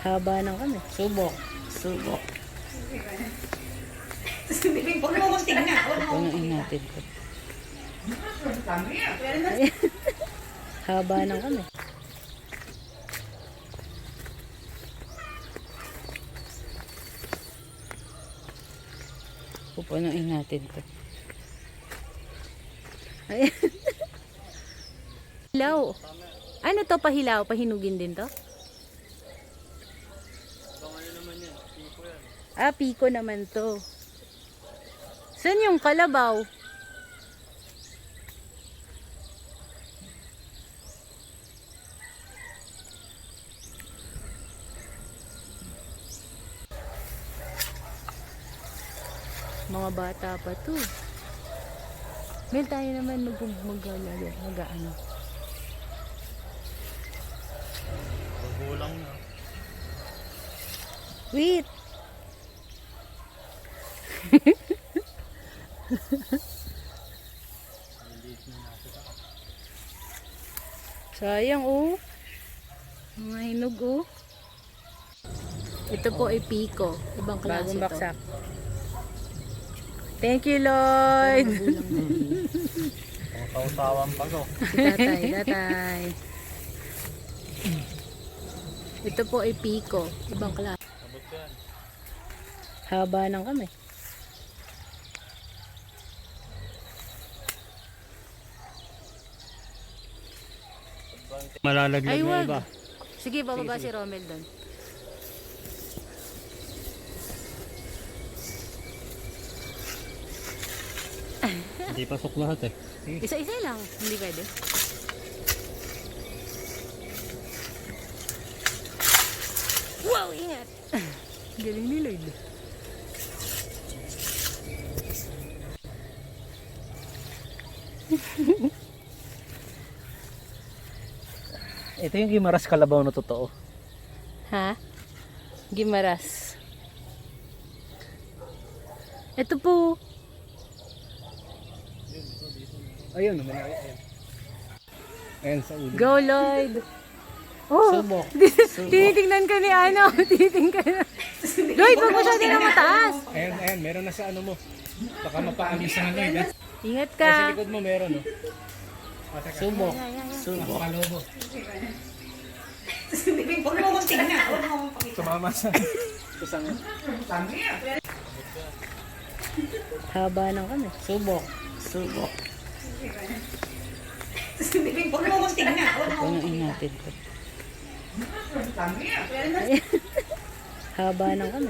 Haba ng kami. Subok. Subok. Huwag mo mo. Natin to. Haba ng kami. Pupunuin natin to. Ay. Hilaw. Ano to pahilaw? Pahinugin din to? Ah, piko naman to. Saan yung kalabaw? Mga bata pa to. Mel, tayo naman mag mag mag ano. Magulang na. Wait. Sayang oh. Mga hinog oh. Ito po ay Pico. Ibang klase Bagong to. baksak. Thank you, Lord. Ang kausawan pa ko. si tatay, tatay. Ito po ay Pico. Ibang klase. Haba ng kami. Malalaglag Ay, na wag. iba. Sige, bababa si Romel doon. Hindi pasok lahat eh. Isa-isa lang. Hindi pwede. Wow, ingat. Galing ni Lloyd. Ito yung Gimaras Kalabaw na totoo. Ha? Gimaras. Ito po. Ayun, naman ayun. Ayun sa ulo. Go, Lloyd. Oh, Subok. tinitingnan ka ni ano. Tinitingnan ka na. Lloyd, wag mo siya din na mataas. Ayun, ayun, meron na sa ano mo. Baka mapaalis na Lloyd. ha? Ingat Sa ka. likod mo meron, oh. Subok. Subok. Nakakalobo. Huwag mo mong tingnan. Huwag mo mong pakita. Sumama sa... Haba ng kami. Subok. Subok. Huwag mo mong tingnan. Huwag mo. Haba ng kami.